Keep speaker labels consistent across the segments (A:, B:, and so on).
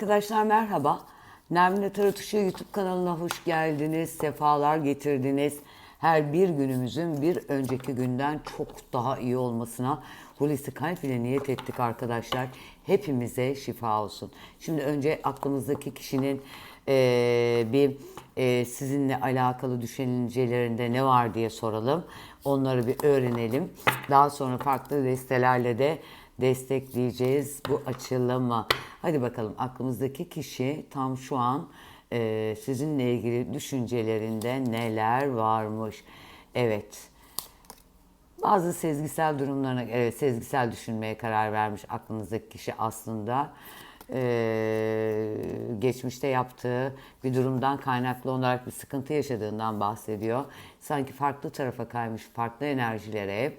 A: Arkadaşlar merhaba. Nermin Tarotuşu YouTube kanalına hoş geldiniz. Sefalar getirdiniz. Her bir günümüzün bir önceki günden çok daha iyi olmasına Hulusi Kalp ile niyet ettik arkadaşlar. Hepimize şifa olsun. Şimdi önce aklımızdaki kişinin eee, bir eee, sizinle alakalı düşüncelerinde ne var diye soralım. Onları bir öğrenelim. Daha sonra farklı destelerle de destekleyeceğiz bu açılımı. Hadi bakalım aklımızdaki kişi tam şu an e, sizinle ilgili düşüncelerinde neler varmış. Evet. Bazı sezgisel durumlarına, evet sezgisel düşünmeye karar vermiş aklınızdaki kişi aslında. Ee, geçmişte yaptığı bir durumdan kaynaklı olarak bir sıkıntı yaşadığından bahsediyor. Sanki farklı tarafa kaymış, farklı enerjilere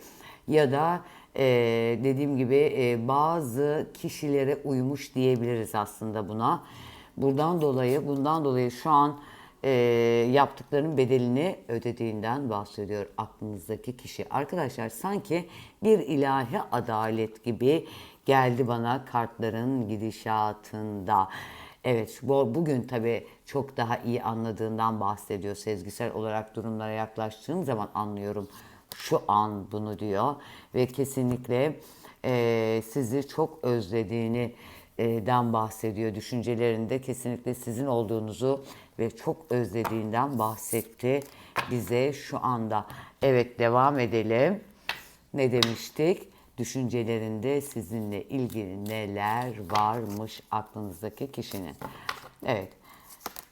A: ya da e, dediğim gibi e, bazı kişilere uymuş diyebiliriz aslında buna. Buradan dolayı, bundan dolayı şu an e, yaptıklarının bedelini ödediğinden bahsediyor aklınızdaki kişi. Arkadaşlar sanki bir ilahi adalet gibi geldi bana kartların gidişatında. Evet bu, bugün tabii çok daha iyi anladığından bahsediyor. Sezgisel olarak durumlara yaklaştığım zaman anlıyorum şu an bunu diyor ve kesinlikle e, sizi çok özlediğini e, den bahsediyor. Düşüncelerinde kesinlikle sizin olduğunuzu ve çok özlediğinden bahsetti bize şu anda. Evet devam edelim. Ne demiştik? Düşüncelerinde sizinle ilgili neler varmış aklınızdaki kişinin. Evet.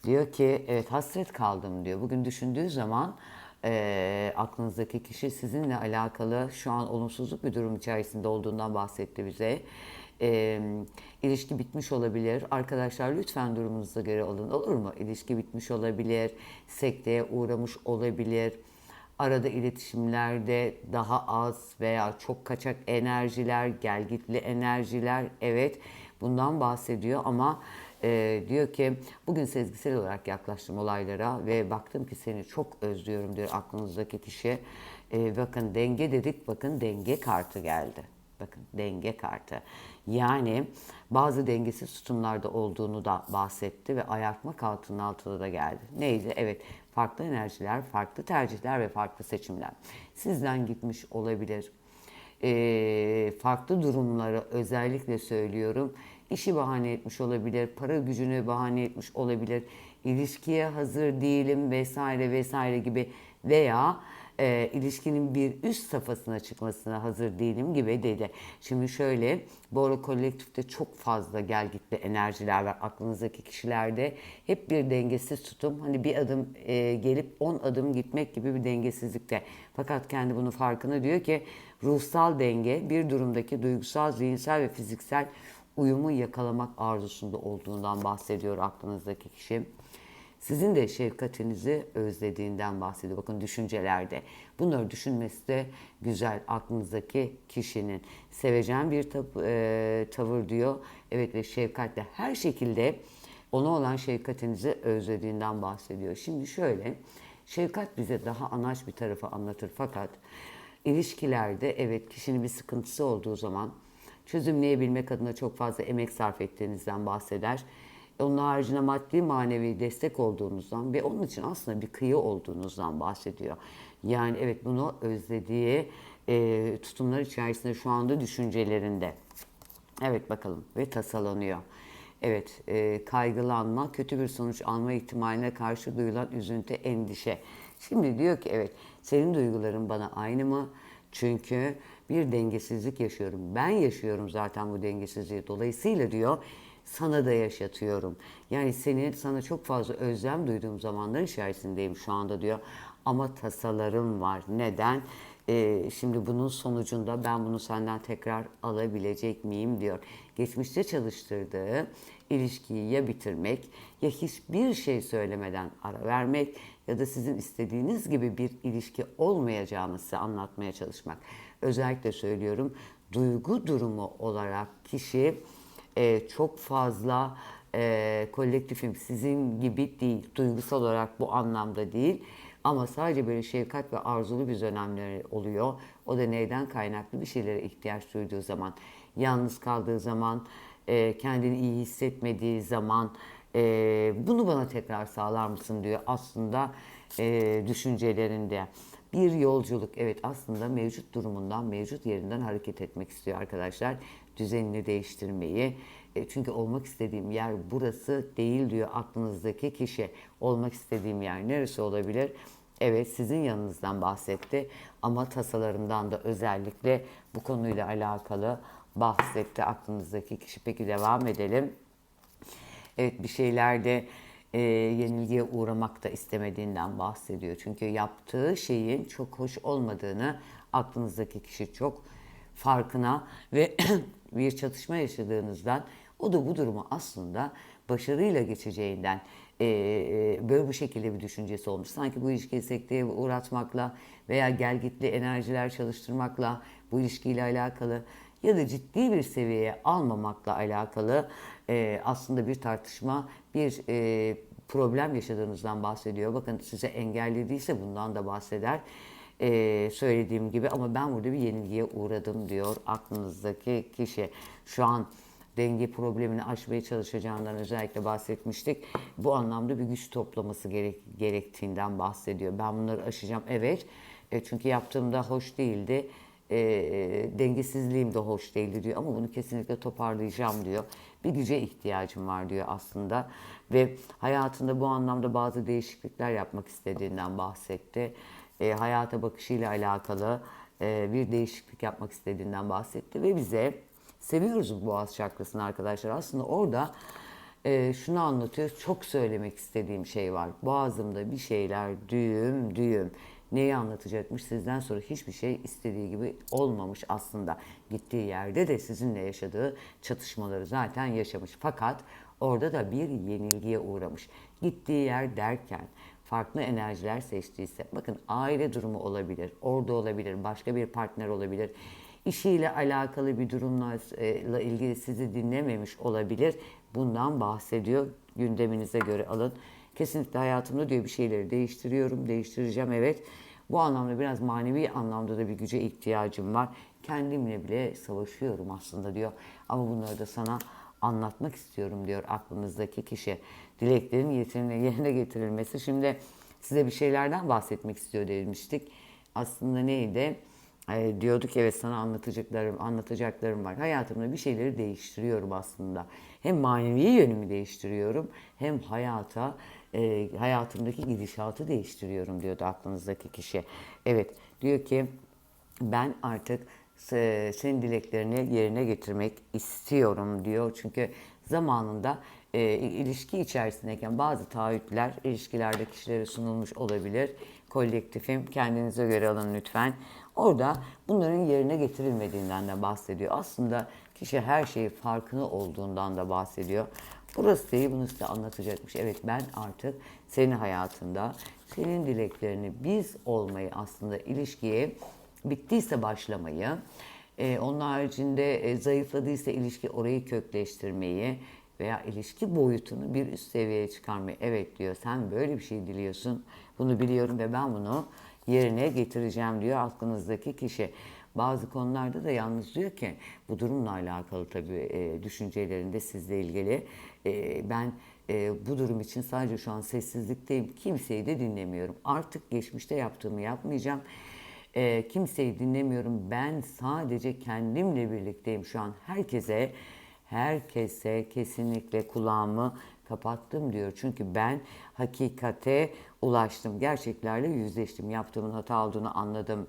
A: Diyor ki evet hasret kaldım diyor. Bugün düşündüğü zaman e, aklınızdaki kişi sizinle alakalı şu an olumsuzluk bir durum içerisinde olduğundan bahsetti bize. E, ilişki bitmiş olabilir. Arkadaşlar lütfen durumunuza göre alın olur mu? İlişki bitmiş olabilir, sekteye uğramış olabilir. Arada iletişimlerde daha az veya çok kaçak enerjiler, gelgitli enerjiler evet bundan bahsediyor ama e, diyor ki bugün sezgisel olarak yaklaştım olaylara ve baktım ki seni çok özlüyorum diyor aklınızdaki kişi. E, bakın denge dedik bakın denge kartı geldi. Bakın denge kartı. Yani bazı dengesiz tutumlarda olduğunu da bahsetti ve ayartma kartının altına da geldi. Neydi? Evet farklı enerjiler, farklı tercihler ve farklı seçimler. Sizden gitmiş olabilir. Ee, farklı durumları özellikle söylüyorum. İşi bahane etmiş olabilir, para gücünü bahane etmiş olabilir, ilişkiye hazır değilim vesaire vesaire gibi veya e, ilişkinin bir üst safhasına çıkmasına hazır değilim gibi dedi. Şimdi şöyle, bu ara kolektifte çok fazla gel gitli enerjiler var aklınızdaki kişilerde. Hep bir dengesiz tutum. Hani bir adım e, gelip on adım gitmek gibi bir dengesizlikte. Fakat kendi bunun farkına diyor ki ruhsal denge bir durumdaki duygusal, zihinsel ve fiziksel uyumu yakalamak arzusunda olduğundan bahsediyor aklınızdaki kişi. Sizin de şefkatinizi özlediğinden bahsediyor. Bakın düşüncelerde. Bunları düşünmesi de güzel aklınızdaki kişinin. Seveceğin bir tav- e, tavır diyor. Evet ve şefkatle her şekilde ona olan şefkatinizi özlediğinden bahsediyor. Şimdi şöyle, şefkat bize daha anaç bir tarafı anlatır fakat ilişkilerde evet kişinin bir sıkıntısı olduğu zaman çözümleyebilmek adına çok fazla emek sarf ettiğinizden bahseder. Onun haricinde maddi manevi destek olduğunuzdan ve onun için aslında bir kıyı olduğunuzdan bahsediyor. Yani evet bunu özlediği e, tutumlar içerisinde şu anda düşüncelerinde. Evet bakalım ve tasalanıyor. Evet e, kaygılanma, kötü bir sonuç alma ihtimaline karşı duyulan üzüntü, endişe. Şimdi diyor ki evet senin duyguların bana aynı mı? Çünkü bir dengesizlik yaşıyorum. Ben yaşıyorum zaten bu dengesizliği. Dolayısıyla diyor sana da yaşatıyorum. Yani seni sana çok fazla özlem duyduğum zamanlar içerisindeyim şu anda diyor. Ama tasalarım var. Neden? Ee, şimdi bunun sonucunda ben bunu senden tekrar alabilecek miyim diyor. Geçmişte çalıştırdığı ilişkiyi ya bitirmek ya hiçbir şey söylemeden ara vermek ya da sizin istediğiniz gibi bir ilişki olmayacağını size anlatmaya çalışmak. Özellikle söylüyorum duygu durumu olarak kişi e, çok fazla e, kolektifim sizin gibi değil, duygusal olarak bu anlamda değil. Ama sadece böyle şefkat ve arzulu bir dönemleri oluyor. O da neyden kaynaklı bir şeylere ihtiyaç duyduğu zaman, yalnız kaldığı zaman, e, kendini iyi hissetmediği zaman e, bunu bana tekrar sağlar mısın diyor aslında e, düşüncelerinde. Bir yolculuk evet aslında mevcut durumundan, mevcut yerinden hareket etmek istiyor arkadaşlar. Düzenini değiştirmeyi. E, çünkü olmak istediğim yer burası değil diyor aklınızdaki kişi. Olmak istediğim yer neresi olabilir? Evet sizin yanınızdan bahsetti ama tasalarından da özellikle bu konuyla alakalı bahsetti aklınızdaki kişi. Peki devam edelim. Evet bir şeylerde e, yenilgiye uğramak da istemediğinden bahsediyor. Çünkü yaptığı şeyin çok hoş olmadığını aklınızdaki kişi çok farkına ve bir çatışma yaşadığınızdan o da bu durumu aslında başarıyla geçeceğinden e, e, böyle bu şekilde bir düşüncesi olmuş. Sanki bu ilişkiyi sekteye uğratmakla veya gelgitli enerjiler çalıştırmakla bu ilişkiyle alakalı ya da ciddi bir seviyeye almamakla alakalı e, aslında bir tartışma, bir e, problem yaşadığınızdan bahsediyor. Bakın size engellediyse bundan da bahseder. E, söylediğim gibi ama ben burada bir yenilgiye uğradım diyor aklınızdaki kişi. Şu an denge problemini aşmaya çalışacağından özellikle bahsetmiştik. Bu anlamda bir güç toplaması gerek, gerektiğinden bahsediyor. Ben bunları aşacağım. Evet. E, çünkü yaptığımda hoş değildi. E, dengesizliğim de hoş değildi diyor. Ama bunu kesinlikle toparlayacağım diyor. Bir güce ihtiyacım var diyor aslında. Ve hayatında bu anlamda bazı değişiklikler yapmak istediğinden bahsetti. E, hayata bakışıyla alakalı e, bir değişiklik yapmak istediğinden bahsetti. Ve bize seviyoruz bu boğaz çakrasını arkadaşlar. Aslında orada e, şunu anlatıyor. Çok söylemek istediğim şey var. Boğazımda bir şeyler düğüm düğüm. Neyi anlatacakmış sizden sonra hiçbir şey istediği gibi olmamış aslında. Gittiği yerde de sizinle yaşadığı çatışmaları zaten yaşamış. Fakat orada da bir yenilgiye uğramış. Gittiği yer derken farklı enerjiler seçtiyse bakın aile durumu olabilir, orada olabilir, başka bir partner olabilir işiyle alakalı bir durumla ilgili sizi dinlememiş olabilir. Bundan bahsediyor. Gündeminize göre alın. Kesinlikle hayatımda diyor bir şeyleri değiştiriyorum, değiştireceğim evet. Bu anlamda biraz manevi anlamda da bir güce ihtiyacım var. Kendimle bile savaşıyorum aslında diyor. Ama bunları da sana anlatmak istiyorum diyor aklınızdaki kişi. Dileklerin yerine getirilmesi. Şimdi size bir şeylerden bahsetmek istiyor demiştik. Aslında neydi? e, diyorduk evet sana anlatacaklarım, anlatacaklarım var. Hayatımda bir şeyleri değiştiriyorum aslında. Hem manevi yönümü değiştiriyorum hem hayata, e, hayatımdaki gidişatı değiştiriyorum diyordu aklınızdaki kişi. Evet diyor ki ben artık e, senin dileklerini yerine getirmek istiyorum diyor. Çünkü zamanında e, ilişki içerisindeyken bazı taahhütler ilişkilerde kişilere sunulmuş olabilir. Kolektifim kendinize göre alın lütfen. Orada bunların yerine getirilmediğinden de bahsediyor. Aslında kişi her şeyi farkını olduğundan da bahsediyor. Burası değil bunu size anlatacakmış. Evet ben artık senin hayatında senin dileklerini biz olmayı aslında ilişkiye bittiyse başlamayı, e, onun haricinde e, zayıfladıysa ilişki orayı kökleştirmeyi veya ilişki boyutunu bir üst seviyeye çıkarmayı. Evet diyor sen böyle bir şey diliyorsun. Bunu biliyorum ve ben bunu yerine getireceğim diyor aklınızdaki kişi. Bazı konularda da yalnız diyor ki bu durumla alakalı tabii e, düşüncelerinde sizle ilgili e, ben e, bu durum için sadece şu an sessizlikteyim. Kimseyi de dinlemiyorum. Artık geçmişte yaptığımı yapmayacağım. E, kimseyi dinlemiyorum. Ben sadece kendimle birlikteyim şu an. Herkese herkese kesinlikle kulağımı kapattım diyor. Çünkü ben hakikate ulaştım. Gerçeklerle yüzleştim. Yaptığımın hata olduğunu anladım.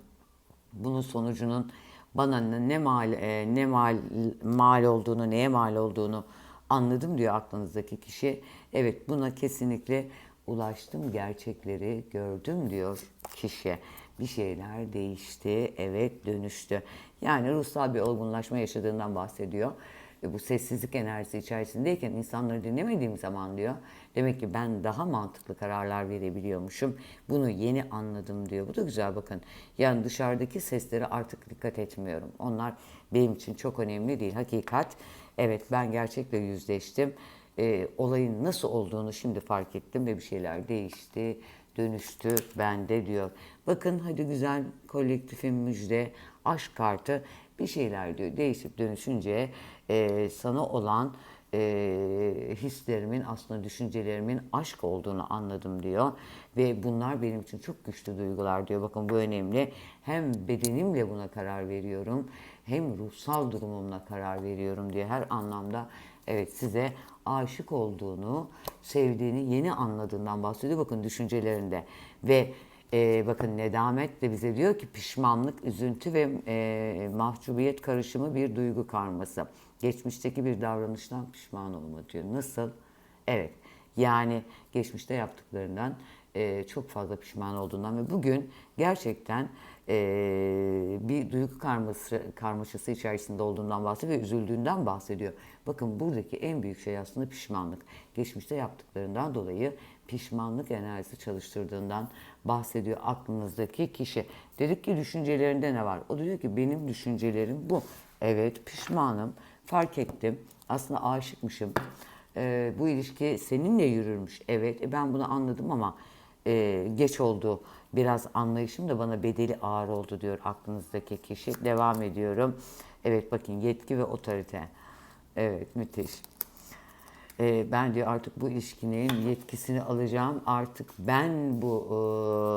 A: Bunun sonucunun bana ne mal e, ne mal mal olduğunu, neye mal olduğunu anladım diyor aklınızdaki kişi. Evet buna kesinlikle ulaştım, gerçekleri gördüm diyor kişi. Bir şeyler değişti, evet dönüştü. Yani ruhsal bir olgunlaşma yaşadığından bahsediyor ve bu sessizlik enerjisi içerisindeyken insanları dinlemediğim zaman diyor. Demek ki ben daha mantıklı kararlar verebiliyormuşum. Bunu yeni anladım diyor. Bu da güzel bakın. Yani dışarıdaki seslere artık dikkat etmiyorum. Onlar benim için çok önemli değil. Hakikat evet ben gerçekle yüzleştim. E, olayın nasıl olduğunu şimdi fark ettim ve bir şeyler değişti, dönüştü bende diyor. Bakın hadi güzel kolektifin müjde, aşk kartı bir şeyler diyor değişip dönüşünce e, sana olan e, hislerimin aslında düşüncelerimin aşk olduğunu anladım diyor. Ve bunlar benim için çok güçlü duygular diyor. Bakın bu önemli. Hem bedenimle buna karar veriyorum hem ruhsal durumumla karar veriyorum diye her anlamda evet size aşık olduğunu, sevdiğini yeni anladığından bahsediyor. Bakın düşüncelerinde ve e, bakın nedamet de bize diyor ki pişmanlık, üzüntü ve e, mahcubiyet karışımı bir duygu karması. Geçmişteki bir davranıştan pişman olma diyor. Nasıl? Evet. Yani geçmişte yaptıklarından e, çok fazla pişman olduğundan ve bugün gerçekten e, bir duygu karması, karmaşası içerisinde olduğundan bahsediyor ve üzüldüğünden bahsediyor. Bakın buradaki en büyük şey aslında pişmanlık. Geçmişte yaptıklarından dolayı pişmanlık enerjisi çalıştırdığından bahsediyor aklınızdaki kişi. Dedik ki düşüncelerinde ne var? O diyor ki benim düşüncelerim bu. Evet pişmanım, fark ettim. Aslında aşıkmışım. Ee, bu ilişki seninle yürürmüş. Evet e, ben bunu anladım ama e, geç oldu. Biraz anlayışım da bana bedeli ağır oldu diyor aklınızdaki kişi. Devam ediyorum. Evet bakın yetki ve otorite. Evet müthiş. Ee, ben diyor artık bu ilişkinin yetkisini alacağım. Artık ben bu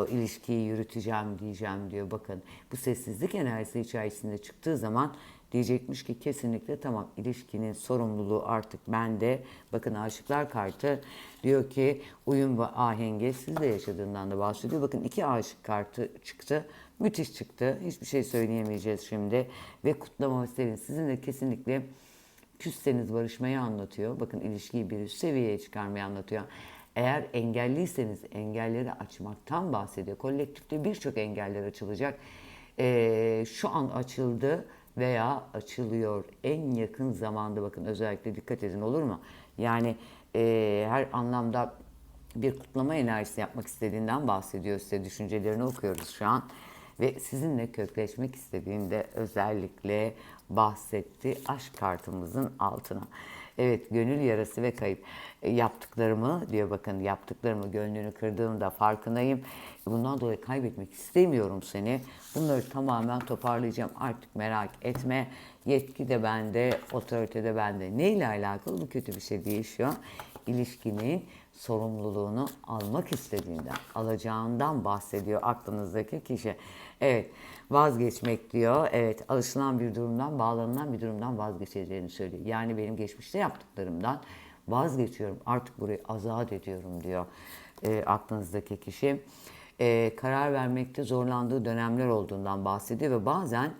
A: e, ilişkiyi yürüteceğim diyeceğim diyor. Bakın bu sessizlik enerjisi içerisinde çıktığı zaman diyecekmiş ki kesinlikle tamam ilişkinin sorumluluğu artık bende. Bakın aşıklar kartı diyor ki uyum ve ahenge sizde yaşadığından da bahsediyor. Bakın iki aşık kartı çıktı. Müthiş çıktı. Hiçbir şey söyleyemeyeceğiz şimdi. Ve kutlama sevin. Sizinle kesinlikle küsseniz barışmayı anlatıyor. Bakın ilişkiyi bir üst seviyeye çıkarmayı anlatıyor. Eğer engelliyseniz engelleri açmaktan bahsediyor. Kolektifte birçok engeller açılacak. Ee, şu an açıldı veya açılıyor. En yakın zamanda bakın özellikle dikkat edin olur mu? Yani e, her anlamda bir kutlama enerjisi yapmak istediğinden bahsediyor size. Düşüncelerini okuyoruz şu an. Ve sizinle kökleşmek istediğinde özellikle bahsetti aşk kartımızın altına. Evet gönül yarası ve kayıp E, yaptıklarımı diyor bakın yaptıklarımı gönlünü kırdığımda farkındayım. Bundan dolayı kaybetmek istemiyorum seni. Bunları tamamen toparlayacağım artık merak etme. Yetki de bende, otorite de bende. Neyle alakalı bu kötü bir şey değil şu. İlişkinin sorumluluğunu almak istediğinden, alacağından bahsediyor aklınızdaki kişi. Evet, vazgeçmek diyor. Evet, alışılan bir durumdan, bağlanılan bir durumdan vazgeçeceğini söylüyor. Yani benim geçmişte yaptıklarımdan vazgeçiyorum. Artık burayı azat ediyorum diyor e, aklınızdaki kişi. E, karar vermekte zorlandığı dönemler olduğundan bahsediyor ve bazen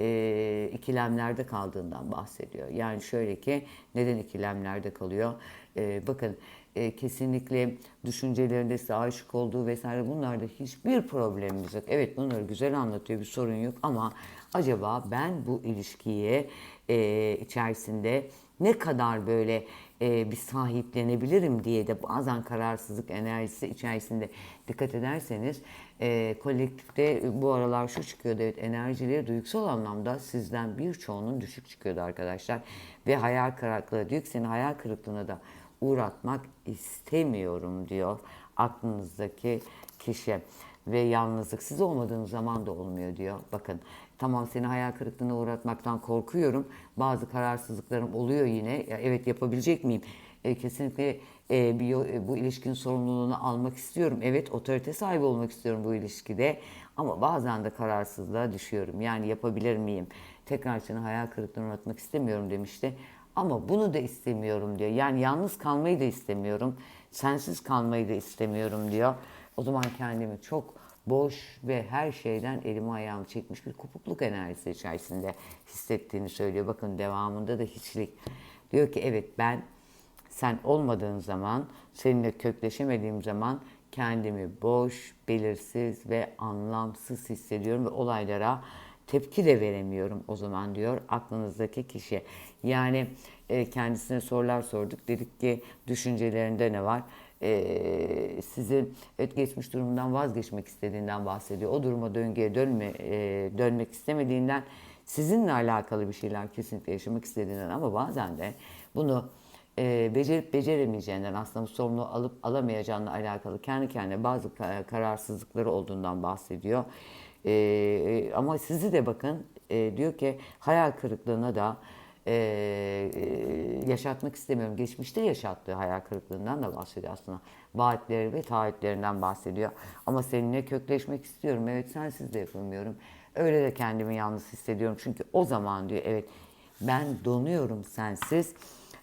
A: e, ikilemlerde kaldığından bahsediyor. Yani şöyle ki neden ikilemlerde kalıyor? E, bakın e, kesinlikle düşüncelerinde size aşık olduğu vesaire bunlarda hiçbir problemimiz yok. Evet bunları güzel anlatıyor bir sorun yok ama acaba ben bu ilişkiye e, içerisinde ne kadar böyle e, bir sahiplenebilirim diye de bazen kararsızlık enerjisi içerisinde dikkat ederseniz e, kolektifte bu aralar şu çıkıyordu evet enerjileri duygusal anlamda sizden birçoğunun düşük çıkıyordu arkadaşlar ve hayal kırıklığı diyor ki seni hayal kırıklığına da uğratmak istemiyorum diyor aklınızdaki kişi ve yalnızlık siz olmadığınız zaman da olmuyor diyor. Bakın tamam seni hayal kırıklığına uğratmaktan korkuyorum. Bazı kararsızlıklarım oluyor yine. Ya, evet yapabilecek miyim? E, kesinlikle e, bir, e, bu ilişkinin sorumluluğunu almak istiyorum. Evet otorite sahibi olmak istiyorum bu ilişkide. Ama bazen de kararsızlığa düşüyorum. Yani yapabilir miyim? Tekrar seni hayal kırıklığına uğratmak istemiyorum demişti. Ama bunu da istemiyorum diyor. Yani yalnız kalmayı da istemiyorum. Sensiz kalmayı da istemiyorum diyor. O zaman kendimi çok boş ve her şeyden elimi ayağımı çekmiş bir kopukluk enerjisi içerisinde hissettiğini söylüyor. Bakın devamında da hiçlik. Diyor ki evet ben sen olmadığın zaman, seninle kökleşemediğim zaman kendimi boş, belirsiz ve anlamsız hissediyorum ve olaylara tepki de veremiyorum o zaman diyor aklınızdaki kişi. Yani e, kendisine sorular sorduk. Dedik ki düşüncelerinde ne var? E, sizin evet, geçmiş durumundan vazgeçmek istediğinden bahsediyor. O duruma döngüye dönme, e, dönmek istemediğinden sizinle alakalı bir şeyler kesinlikle yaşamak istediğinden ama bazen de bunu e, becerip beceremeyeceğinden aslında bu sorumluluğu alıp alamayacağına alakalı kendi kendine bazı ka- kararsızlıkları olduğundan bahsediyor. E, ama sizi de bakın e, diyor ki hayal kırıklığına da e, e, yaşatmak istemiyorum. Geçmişte yaşattığı hayal kırıklığından da bahsediyor aslında. Vaatleri ve taahhütlerinden bahsediyor. Ama seninle kökleşmek istiyorum. Evet sensiz de yapamıyorum. Öyle de kendimi yalnız hissediyorum. Çünkü o zaman diyor evet ben donuyorum sensiz.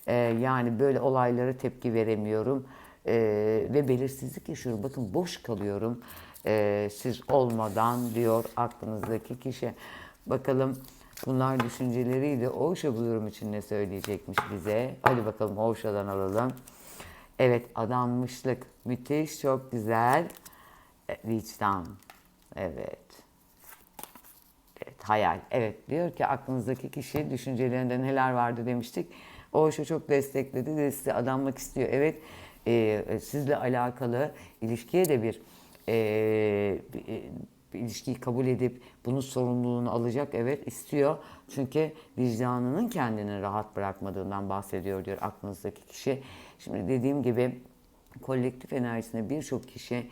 A: Ee, yani böyle olaylara tepki veremiyorum. Ee, ve belirsizlik yaşıyorum. Bakın boş kalıyorum. Ee, siz olmadan diyor aklınızdaki kişi. Bakalım bunlar düşünceleriydi. Oşa bu durum için ne söyleyecekmiş bize. Hadi bakalım Oşa'dan alalım. Evet adanmışlık. Müthiş, çok güzel. E, Vicdan. Evet. Evet, hayal. Evet, diyor ki aklınızdaki kişi düşüncelerinde neler vardı demiştik. O şu çok destekledi de size adanmak istiyor. Evet, e, sizle alakalı ilişkiye de bir, e, e, ilişkiyi kabul edip bunun sorumluluğunu alacak. Evet, istiyor. Çünkü vicdanının kendini rahat bırakmadığından bahsediyor diyor aklınızdaki kişi. Şimdi dediğim gibi kolektif enerjisine birçok kişi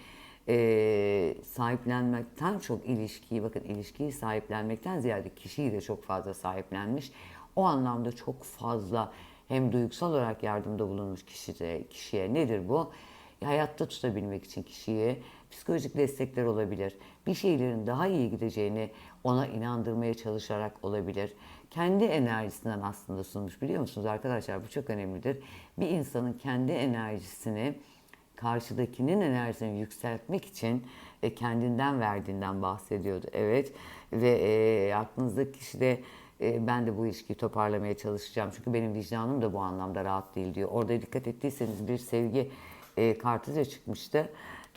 A: e, sahiplenmekten çok ilişkiyi, bakın ilişkiyi sahiplenmekten ziyade kişiyi de çok fazla sahiplenmiş. O anlamda çok fazla hem duygusal olarak yardımda bulunmuş kişiye, kişiye nedir bu? Hayatta tutabilmek için kişiye psikolojik destekler olabilir. Bir şeylerin daha iyi gideceğini ona inandırmaya çalışarak olabilir. Kendi enerjisinden aslında sunmuş biliyor musunuz arkadaşlar bu çok önemlidir. Bir insanın kendi enerjisini karşıdakinin enerjisini yükseltmek için e, kendinden verdiğinden bahsediyordu. Evet ve e, aklınızdaki kişi de e, ben de bu ilişkiyi toparlamaya çalışacağım. Çünkü benim vicdanım da bu anlamda rahat değil diyor. Orada dikkat ettiyseniz bir sevgi e, kartı da çıkmıştı.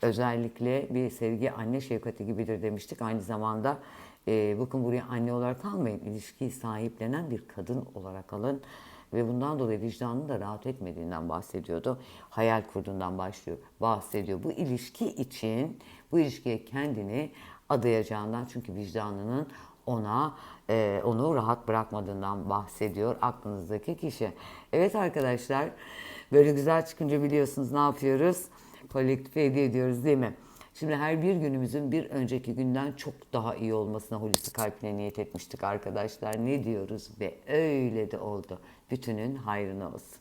A: Özellikle bir sevgi anne şefkati gibidir demiştik. Aynı zamanda e, bakın buraya anne olarak almayın. İlişkiyi sahiplenen bir kadın olarak alın. Ve bundan dolayı vicdanının da rahat etmediğinden bahsediyordu. Hayal kurduğundan başlıyor, bahsediyor. Bu ilişki için, bu ilişkiye kendini adayacağından çünkü vicdanının ona e, onu rahat bırakmadığından bahsediyor aklınızdaki kişi. Evet arkadaşlar böyle güzel çıkınca biliyorsunuz ne yapıyoruz? Kolektife ediyoruz değil mi? Şimdi her bir günümüzün bir önceki günden çok daha iyi olmasına Hulusi Kalp'le niyet etmiştik arkadaşlar. Ne diyoruz ve öyle de oldu. Bütünün hayrına olsun.